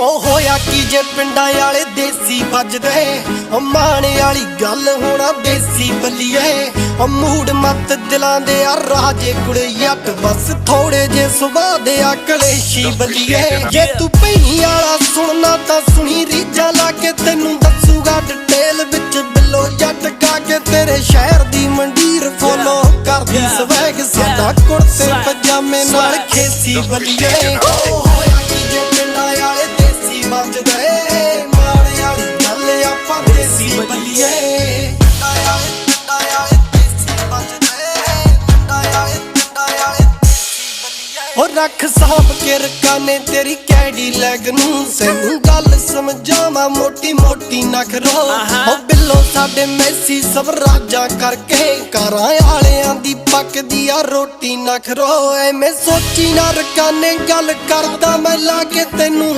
ਉਹ ਹੋਇਆ ਕੀ ਜੇ ਪਿੰਡਾਂ ਵਾਲੇ ਦੇਸੀ ਵੱਜਦੇ? ਉਹ ਮਾਣੇ ਵਾਲੀ ਗੱਲ ਹੋਣਾ ਦੇਸੀ ਬੱਲੀਏ। ਉਹ ਮੂਡ ਮੱਤ ਦਿਲਾਂ ਦੇ ਆ ਰਾਜੇ ਕੁੜੇ ਜੱਟ ਬਸ ਥੋੜੇ ਜੇ ਸੁਭਾਅ ਦੇ ਆ ਕਲੇਸ਼ੀ ਬੱਲੀਏ। ਜੇ ਤੂੰ ਭੈਣੀ ਵਾਲਾ ਸੁਣਨਾ ਤਾਂ ਸੁਣੀ ਰੀਜਾਂ ਲਾ ਕੇ ਤੈਨੂੰ ਦੱਸੂਗਾ ਡਿਟੇਲ ਵਿੱਚ ਬਿੱਲੋ ਜੱਟ ਗਾ ਕੇ ਤੇਰੇ ਸ਼ਹਿਰ ਦੀ ਮੰਡੀਰ ਫੋਲੋ ਕਰਦੀ ਸਵੈਗ ਸਾਡਾ ਕੁੜਤੇ ਪਜਾਮੇ ਨਾਲ ਖੇਸੀ ਬੱਲੀਏ। ਦੇਸੀ ਬੱਲੀਏ ਉਹ ਰੱਖ ਸਾਹਬ ਕੇ ਰਕਾਨੇ ਤੇਰੀ ਕੈਡੀ ਲੈਗ ਨੂੰ ਤੈਨੂੰ ਗੱਲ ਸਮਝਾਵਾਂ ਮੋਟੀ ਮੋਟੀ ਨਖਰੋ ਉਹ ਬਿੱਲੋ ਸਾਡੇ ਮੈਸੀ ਸਭ ਰਾਜਾਂ ਕਰਕੇ ਕਾਰਾਂ ਵਾਲਿਆਂ ਦੀ ਪੱਕਦੀ ਆ ਰੋਟੀ ਨਖਰੋ ਐਵੇਂ ਸੋਚੀ ਨਾ ਰਕਾਨੇ ਗੱਲ ਕਰਦਾ ਮੈਂ ਲਾ ਕੇ ਤੈਨੂੰ